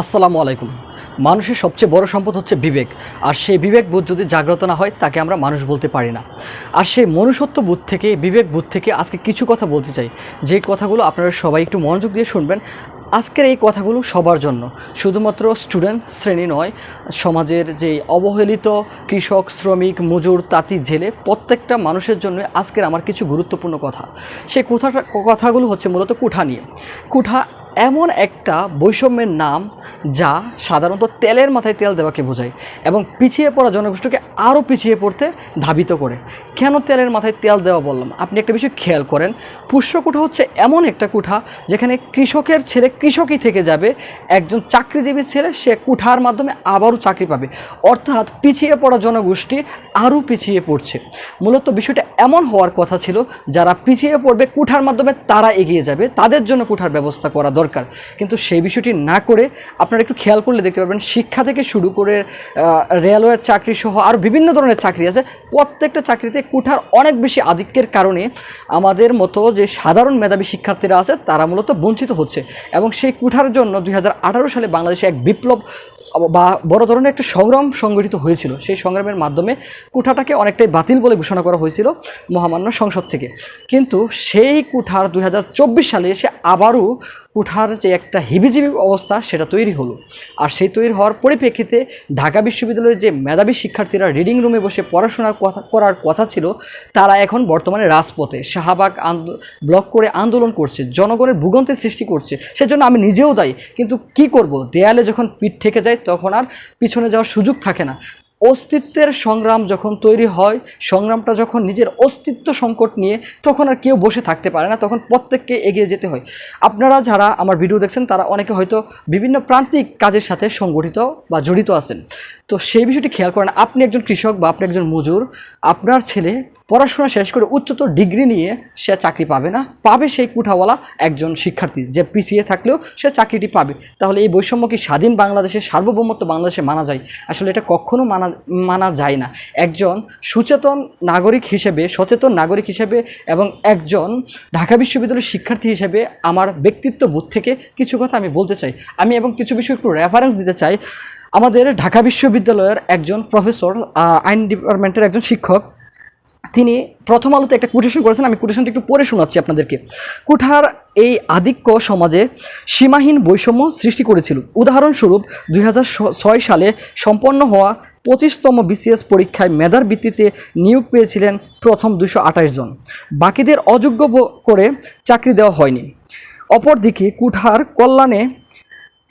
আসসালামু আলাইকুম। মানুষের সবচেয়ে বড় সম্পদ হচ্ছে বিবেক। আর সেই বিবেক বোধ যদি জাগ্রত না হয়, তাকে আমরা মানুষ বলতে পারি না। আর সেই মনুষ্যত্ব বোধ থেকে, বিবেক বোধ থেকে আজকে কিছু কথা বলতে চাই। যে কথাগুলো আপনারা সবাই একটু মনোযোগ দিয়ে শুনবেন, আজকের এই কথাগুলো সবার জন্য। শুধুমাত্র স্টুডেন্ট শ্রেণি নয়, সমাজের যে অবহেলিত কৃষক, শ্রমিক, মজুর, তাঁতি, জেলে প্রত্যেকটা মানুষের জন্য আজকের আমার কিছু গুরুত্বপূর্ণ কথা। সেই কথাটা, কথাগুলো হচ্ছে মূলত কুঠা নিয়ে। কুঠা এমন একটা বৈষম্যের নাম যা সাধারণত তেলের মাথায় তেল দেওয়াকে বোঝায় এবং পিছিয়ে পড়া জনগোষ্ঠীকে আরও পিছিয়ে পড়তে ধাবিত করে। কেন তেলের মাথায় তেল দেওয়া বললাম? আপনি একটা বিষয় খেয়াল করেন, পুষ্য কুঠা হচ্ছে এমন একটা কুঠা যেখানে কৃষকের ছেলে কৃষকই থেকে যাবে, একজন চাকরিজীবীর ছেলে সে কুঠার মাধ্যমে আবারও চাকরি পাবে। অর্থাৎ পিছিয়ে পড়া জনগোষ্ঠী আরও পিছিয়ে পড়ছে। মূলত বিষয়টা এমন হওয়ার কথা ছিল, যারা পিছিয়ে পড়বে কুঠার মাধ্যমে তারা এগিয়ে যাবে, তাদের জন্য কুঠার ব্যবস্থা করা দরকার। কিন্তু সেই বিষয়টি না করে আপনারা একটু খেয়াল করলে দেখতে পারবেন, শিক্ষা থেকে শুরু করে রেলওয়ের চাকরি সহ আরও বিভিন্ন ধরনের চাকরি আছে। প্রত্যেকটা চাকরিতে কুঠার অনেক বেশি আধিক্যের কারণে আমাদের মতো যে সাধারণ মেধাবী শিক্ষার্থীরা আছে, তারা মূলত বঞ্চিত হচ্ছে। এবং সেই কুঠার জন্য দু হাজার আঠারো সালে বাংলাদেশে এক বিপ্লব বা বড় ধরনের একটা সংগ্রাম সংগঠিত হয়েছিল। সেই সংগ্রামের মাধ্যমে কুঠাটাকে অনেকটাই বাতিল বলে ঘোষণা করা হয়েছিল মহামান্য সংসদ থেকে। কিন্তু সেই কুঠার দুই হাজার চব্বিশ সালে এসে আবারও কুঠার যে একটা হিবিজিবি অবস্থা সেটা তৈরি হলো। আর সেই তৈরি হওয়ার পরিপ্রেক্ষিতে ঢাকা বিশ্ববিদ্যালয়ের যে মেধাবী শিক্ষার্থীরা রিডিং রুমে বসে পড়াশোনার কথা করার কথা ছিল, তারা এখন বর্তমানে রাজপথে শাহবাগ ব্লক করে আন্দোলন করছে, জনগণের ভূগন্তের সৃষ্টি করছে। সেজন্য আমি নিজেও দায়ী, কিন্তু কি করব? দেয়ালে যখন পিঠ থেকে যায়, তখন আর পিছনে যাওয়ার সুযোগ থাকে না। অস্তিত্বের সংগ্রাম যখন তৈরি হয়, সংগ্রামটা যখন নিজের অস্তিত্ব সংকট নিয়ে তখন আর কেউ বসে থাকতে পারে না, তখন প্রত্যেককে এগিয়ে যেতে হয়। আপনারা যারা আমার ভিডিও দেখছেন, তারা অনেকে হয়তো বিভিন্ন প্রান্তিক কাজের সাথে সংগঠিত বা জড়িত আছেন। তো সেই বিষয়টি খেয়াল করেন, আপনি একজন কৃষক বা আপনি একজন মজুর, আপনার ছেলে পড়াশোনা শেষ করে উচ্চতর ডিগ্রি নিয়ে সে চাকরি পাবে না, পাবে সেই কুঠাওয়ালা একজন শিক্ষার্থী যে পিছিয়ে থাকলেও সে চাকরিটি পাবে। তাহলে এই বৈষম্য কি স্বাধীন বাংলাদেশের সার্বভৌমত্ব বাংলাদেশে মানা যায়? আসলে এটা কখনো মানা মানা যায় না। একজন সুচেতন নাগরিক হিসেবে, সচেতন নাগরিক হিসেবে এবং একজন ঢাকা বিশ্ববিদ্যালয়ের শিক্ষার্থী হিসেবে আমার ব্যক্তিত্ব বোধ থেকে কিছু কথা আমি বলতে চাই। আমি এবং কিছু বিষয় একটু রেফারেন্স দিতে চাই। আমাদের ঢাকা বিশ্ববিদ্যালয়ের একজন প্রফেসর আইন ডিপার্টমেন্টের একজন শিক্ষক, তিনি প্রথম আলোতে একটা কোটেশন করেছেন, আমি কোটেশনটা একটু পড়ে শোনাচ্ছি আপনাদেরকে। কুঠার এই আধিক্য সমাজে সীমাহীন বৈষম্য সৃষ্টি করেছিল। উদাহরণস্বরূপ, দুই সালে সম্পন্ন হওয়া পঁচিশতম বিসিএস পরীক্ষায় মেধার ভিত্তিতে নিয়োগ পেয়েছিলেন প্রথম দুশো জন। বাকিদের অযোগ্য করে চাকরি দেওয়া হয়নি। অপরদিকে কুঠার কল্যাণে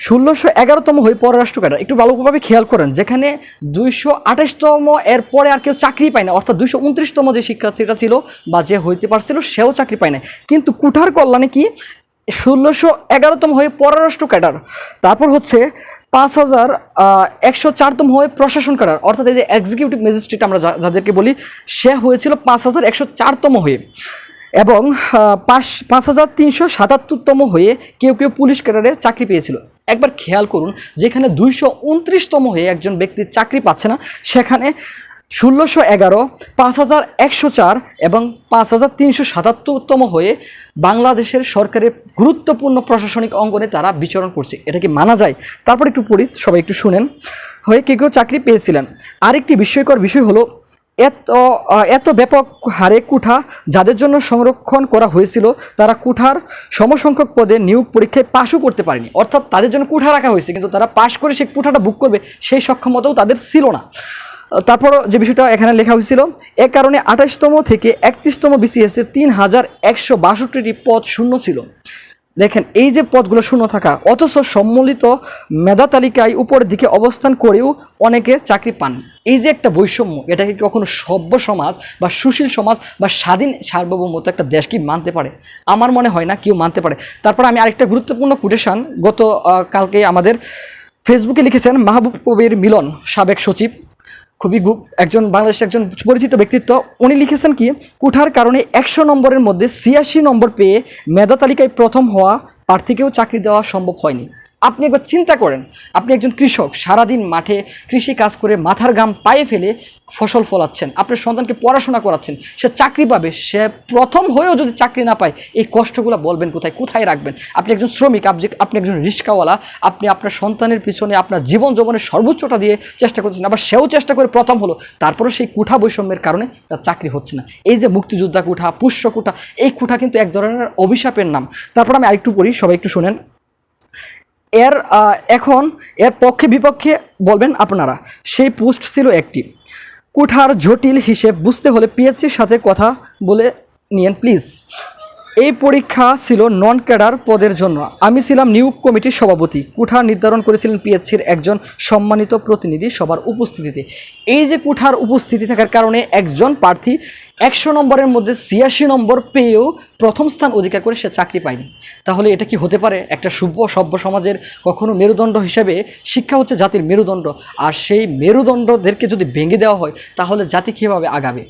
ষোলোশো এগারোতম হয়ে পররাষ্ট্র ক্যাডার একটু ভালোভাবে খেয়াল করেন, যেখানে দুইশো আঠাশতম এর পরে আর কেউ চাকরি পায় না, অর্থাৎ দুইশো উনত্রিশতম যে শিক্ষার্থীটা ছিল বা যে হইতে পারছিল, সেও চাকরি পায় না। কিন্তু কুঠার কল্যাণে কি ষোলোশো এগারোতম হয়ে পররাষ্ট্র ক্যাডার তারপর হচ্ছে পাঁচ হাজার একশো চারতম হয়ে প্রশাসন ক্যাডার অর্থাৎ এই যে এক্সিকিউটিভ ম্যাজিস্ট্রেট আমরা যাদেরকে বলি, সে হয়েছিল পাঁচ হাজার একশো চারতম হয়ে। এবং পাঁচ পাঁচ হাজার তিনশো সাতাত্তরতম হয়ে কেউ কেউ পুলিশ ক্যাডারে চাকরি পেয়েছিল। একবার খেয়াল করুন, যেখানে দুইশো উনত্রিশতম হয়ে একজন ব্যক্তি চাকরি পাচ্ছে না, সেখানে ষোলোশো এগারো, পাঁচ হাজার একশো চার এবং পাঁচ হাজার তিনশো সাতাত্তরতম হয়ে বাংলাদেশের সরকারের গুরুত্বপূর্ণ প্রশাসনিক অঙ্গনে তারা বিচরণ করছে। এটা কি মানা যায়? তারপর একটু পড়ি, সবাই একটু শুনেন। হয়ে কেউ কেউ চাকরি পেয়েছিলেন। আরেকটি বিস্ময়কর বিষয় হলো এত এত ব্যাপক হারে কুঠা যাদের জন্য সংরক্ষণ করা হয়েছিল, তারা কুঠার সমসংখ্যক পদে নিয়োগ পরীক্ষায় পাশও করতে পারেনি। অর্থাৎ তাদের জন্য কুঠা রাখা হয়েছে, কিন্তু তারা পাশ করে সেই কুঠাটা বুক করবে, সেই সক্ষমতাও তাদের ছিল না। তারপর যে বিষয়টা এখানে লেখা হয়েছিল, এ কারণে আঠাশতম থেকে একত্রিশতম বিসিএসে তিন হাজার একশো বাষট্টিটি পদ শূন্য ছিল। দেখেন, এই যে পদগুলো শূন্য থাকা, অথচ সম্মিলিত মেধা তালিকায় উপরের দিকে অবস্থান করেও অনেকে চাকরি পান। এই যে একটা বৈষম্য এটাকে কখনো সভ্য সমাজ বা সুশীল সমাজ বা স্বাধীন সার্বভৌমত্ব একটা দেশ কি মানতে পারে? আমার মনে হয় না কেউ মানতে পারে। তারপর আমি আরেকটা গুরুত্বপূর্ণ কোটেশন গত কালকে আমাদের ফেসবুকে লিখেছেন মাহবুব কবির মিলন, সাবেক সচিব। খুবই একজন বাংলাদেশের একজন পরিচিত ব্যক্তিত্ব। উনি লিখেছেন কি কুঠার কারণে একশো নম্বরের মধ্যে ছিয়াশি নম্বর পেয়ে মেধা তালিকায় প্রথম হওয়া প্রার্থীকেও চাকরি দেওয়া সম্ভব হয়নি। আপনি একবার চিন্তা করেন, আপনি একজন কৃষক, সারাদিন মাঠে কৃষি কাজ করে মাথার গাম পায়ে ফেলে ফসল ফলাচ্ছেন, আপনার সন্তানকে পড়াশোনা করাচ্ছেন, সে চাকরি পাবে, সে প্রথম হয়েও যদি চাকরি না পায়, এই কষ্টগুলো বলবেন কোথায় কোথায় রাখবেন? আপনি একজন শ্রমিক, আপনি একজন রিক্সাওয়ালা আপনি আপনার সন্তানের পিছনে আপনার জীবন যৌবনের সর্বোচ্চটা দিয়ে চেষ্টা করতেছেন, আবার সেও চেষ্টা করে প্রথম হলো, তারপরেও সেই কুঠা বৈষম্যের কারণে তার চাকরি হচ্ছে না। এই যে মুক্তিযোদ্ধা কুঠা, পুষ্য কুঠা, এই কুঠা কিন্তু এক ধরনের অভিশাপের নাম। তারপর আমি আরেকটু পড়ি, সবাই একটু শুনেন। এর এখন এর পক্ষে বিপক্ষে বলবেন আপনারা। সেই পোস্ট ছিল একটি। কুঠার জটিল হিসেব বুঝতে হলে পিএসসির সাথে কথা বলে নিয়েন, প্লিজ। এই পরীক্ষা ছিল নন ক্যাডার পদের জন্য। আমি ছিলাম নিয়োগ কমিটির সভাপতি। কুঠার নির্ধারণ করেছিলেন পিএসসির একজন সম্মানিত প্রতিনিধি সবার উপস্থিতিতে। এই যে কুঠার উপস্থিতি থাকার কারণে একজন প্রার্থী একশো নম্বরের মধ্যে ছিয়াশি নম্বর পেয়েও প্রথম স্থান অধিকার করে সে চাকরি পায়নি। তাহলে এটা কি হতে পারে? একটা সভ্য সভ্য সমাজের কখনো মেরুদণ্ড হিসেবে শিক্ষা হচ্ছে জাতির মেরুদণ্ড। আর সেই মেরুদণ্ডদেরকে যদি ভেঙে দেওয়া হয়, তাহলে জাতি কীভাবে আগাবে?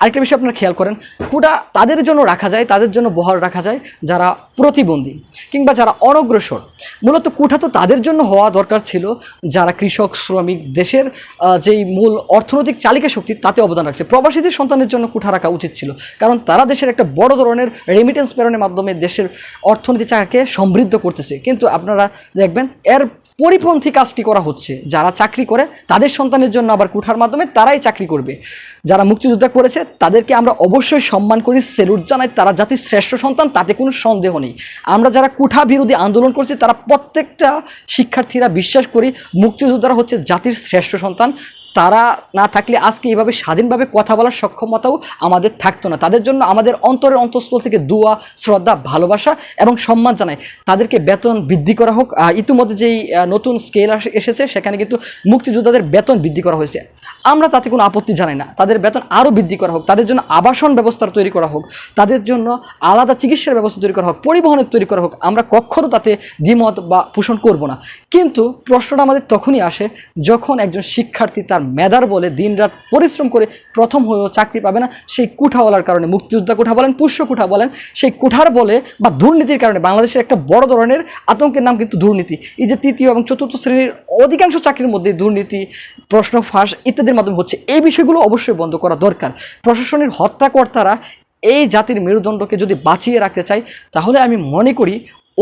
আরেকটা বিষয় আপনারা খেয়াল করেন, কুটা তাদের জন্য রাখা যায়, তাদের জন্য বহাল রাখা যায় যারা প্রতিবন্ধী কিংবা যারা অনগ্রসর। মূলত কুঠা তো তাদের জন্য হওয়া দরকার ছিল, যারা কৃষক, শ্রমিক, দেশের যেই মূল অর্থনৈতিক চালিকা শক্তি তাতে অবদান রাখছে। প্রবাসীদের সন্তানের জন্য কুঠা রাখা উচিত ছিল, কারণ তারা দেশের একটা বড় ধরনের রেমিটেন্স প্রেরণের মাধ্যমে দেশের অর্থনীতি চাকাকে সমৃদ্ধ করতেছে। কিন্তু আপনারা দেখবেন, এর পরিপন্থী কাজটি করা হচ্ছে। যারা চাকরি করে, তাদের সন্তানের জন্য আবার কুঠার মাধ্যমে তারাই চাকরি করবে। যারা মুক্তিযোদ্ধা করেছে, তাদেরকে আমরা অবশ্যই সম্মান করি, সেলুট জানাই, তারা জাতির শ্রেষ্ঠ সন্তান, তাতে কোনো সন্দেহ নেই। আমরা যারা কুঠা বিরোধী আন্দোলন করছি, তারা প্রত্যেকটা শিক্ষার্থীরা বিশ্বাস করি, মুক্তিযোদ্ধারা হচ্ছে জাতির শ্রেষ্ঠ সন্তান তারা না থাকলে আজকে এইভাবে স্বাধীনভাবে কথা বলার সক্ষমতাও আমাদের থাকতো না। তাদের জন্য আমাদের অন্তরের অন্তঃস্থল থেকে দোয়া, শ্রদ্ধা, ভালোবাসা এবং সম্মান জানাই। তাদেরকে বেতন বৃদ্ধি করা হোক। ইতিমধ্যে যেই নতুন স্কেল এসেছে, সেখানে কিন্তু মুক্তিযোদ্ধাদের বেতন বৃদ্ধি করা হয়েছে। আমরা তাতে কোনো আপত্তি জানাই না। তাদের বেতন আরও বৃদ্ধি করা হোক। তাদের জন্য আবাসন ব্যবস্থা তৈরি করা হোক। তাদের জন্য আলাদা চিকিৎসার ব্যবস্থা তৈরি করা হোক। পরিবহনের তৈরি করা হোক। আমরা কখনো তাতে দ্বিমত বা পোষণ করব না। কিন্তু প্রশ্নটা আমাদের তখনই আসে যখন একজন শিক্ষার্থী তার মেধার বলে দিনরাত পরিশ্রম করে প্রথম হয়েও চাকরি পাবে না। সেই কুঠাওয়ালার কারণে মুক্তিযোদ্ধা কুঠা বলেন, পুষ্য কুঠা বলেন, সেই কুঠার বলে বা দুর্নীতির কারণে বাংলাদেশের একটা বড় ধরনের আতঙ্কের নাম কিন্তু দুর্নীতি। এই যে তৃতীয় এবং চতুর্থ শ্রেণির অধিকাংশ চাকরির মধ্যে দুর্নীতি, প্রশ্ন ফাঁস ইত্যাদির মাধ্যমে হচ্ছে। এই বিষয়গুলো অবশ্যই বন্ধ করা দরকার। প্রশাসনের হত্যাকর্তারা এই জাতির মেরুদণ্ডকে যদি বাঁচিয়ে রাখতে চায়, তাহলে আমি মনে করি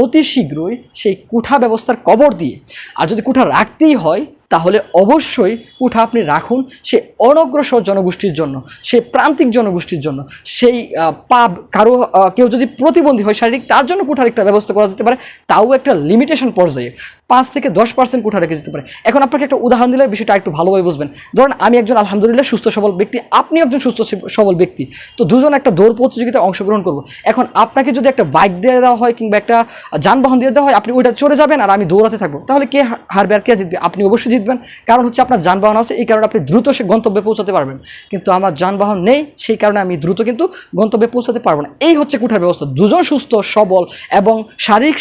অতি শীঘ্রই সেই কুঠা ব্যবস্থার কবর দিয়ে, আর যদি কুঠা রাখতেই হয় তাহলে অবশ্যই কুঠা আপনি রাখুন সে অনগ্রসর জনগোষ্ঠীর জন্য, সে প্রান্তিক জনগোষ্ঠীর জন্য, সেই পাব কারও কেউ যদি প্রতিবন্ধী হয় শারীরিক, তার জন্য কুঠার একটা ব্যবস্থা করা যেতে পারে, তাও একটা লিমিটেশন পর্যায়ে। পাঁচ থেকে দশ পার্সেন্ট কুঠা রেখে যেতে পারে। এখন আপনাকে একটা উদাহরণ দিলে বিষয়টা একটু ভালোভাবে বুঝবেন। ধরুন, আমি একজন আলহামদুলিল্লাহ সুস্থ সবল ব্যক্তি আপনি একজন সুস্থ সবল ব্যক্তি। তো দুজন একটা দৌড় প্রতিযোগিতায় অংশগ্রহণ করব। এখন আপনাকে যদি একটা বাইক দিয়ে দেওয়া হয় কিংবা একটা যানবাহন দিয়ে দেওয়া হয়, আপনি ওইটা চড়ে যাবেন আর আমি দৌড়াতে থাকব। তাহলে কে হারবে আর কে জিতবে? আপনি অবশ্যই জিতবেন। কারণ হচ্ছে আপনার যানবাহন আছে, এই কারণে আপনি দ্রুত সে গন্তব্যে পৌঁছাতে পারবেন। কিন্তু আমার যানবাহন নেই, সেই কারণে আমি দ্রুত কিন্তু গন্তব্যে পৌঁছাতে পারব না। এই হচ্ছে কুঠার ব্যবস্থা। দুজন সুস্থ, সবল এবং শারীরিক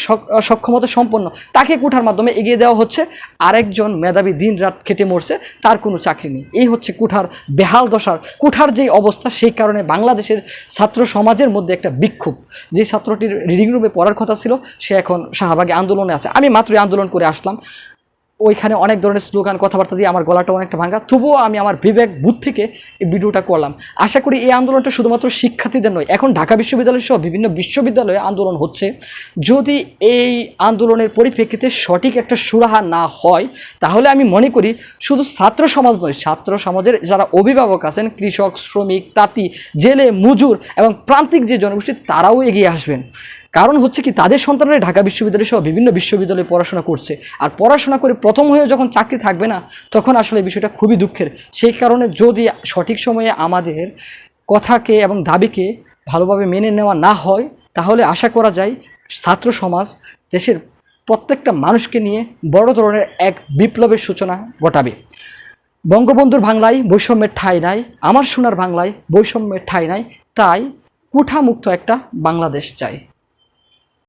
সক্ষমতা সম্পন্ন, তাকে কুঠার মাধ্যমে এগিয়ে দেওয়া হচ্ছে। আরেকজন মেধাবী দিন রাত খেটে মরছে, তার কোনো চাকরি নেই। এই হচ্ছে কুঠার বেহাল দশার। কুঠার যেই অবস্থা, সেই কারণে বাংলাদেশের ছাত্র সমাজের মধ্যে একটা বিক্ষোভ। যে ছাত্রটির রিডিং রুমে পড়ার কথা ছিল, সে এখন শাহবাগে আন্দোলনে আছে। আমি মাত্রই আন্দোলন করে আসলাম। ওইখানে অনেক ধরনের স্লোগান, কথাবার্তা দিয়ে আমার গলাটা অনেকটা ভাঙা। তবুও আমি আমার বিবেক বুথ থেকে এই ভিডিওটা করলাম। আশা করি এই আন্দোলনটা শুধুমাত্র শিক্ষার্থীদের নয়, এখন ঢাকা বিশ্ববিদ্যালয় সহ বিভিন্ন বিশ্ববিদ্যালয়ে আন্দোলন হচ্ছে। যদি এই আন্দোলনের পরিপ্রেক্ষিতে সঠিক একটা সুরাহা না হয়, তাহলে আমি মনে করি শুধু ছাত্র সমাজ নয়, ছাত্র সমাজের যারা অভিভাবক আছেন, কৃষক, শ্রমিক, তাঁতি, জেলে, মজুর এবং প্রান্তিক যে জনগোষ্ঠী, তারাও এগিয়ে আসবেন। কারণ হচ্ছে কি, তাদের সন্তানরা ঢাকা বিশ্ববিদ্যালয় সহ বিভিন্ন বিশ্ববিদ্যালয়ে পড়াশোনা করছে। আর পড়াশোনা করে প্রথম হয়ে যখন চাকরি থাকবে না, তখন আসলে বিষয়টা খুবই দুঃখের। সেই কারণে যদি সঠিক সময়ে আমাদের কথাকে এবং দাবিকে ভালোভাবে মেনে নেওয়া না হয়, তাহলে আশা করা যায় ছাত্র সমাজ দেশের প্রত্যেকটা মানুষকে নিয়ে বড় ধরনের এক বিপ্লবের সূচনা ঘটাবে। বঙ্গবন্ধুর বাংলায় বৈষম্যের ঠাঁই নাই, আমার সোনার বাংলায় বৈষম্যের ঠাঁই নাই, তাই কুঠামুক্ত একটা বাংলাদেশ চাই।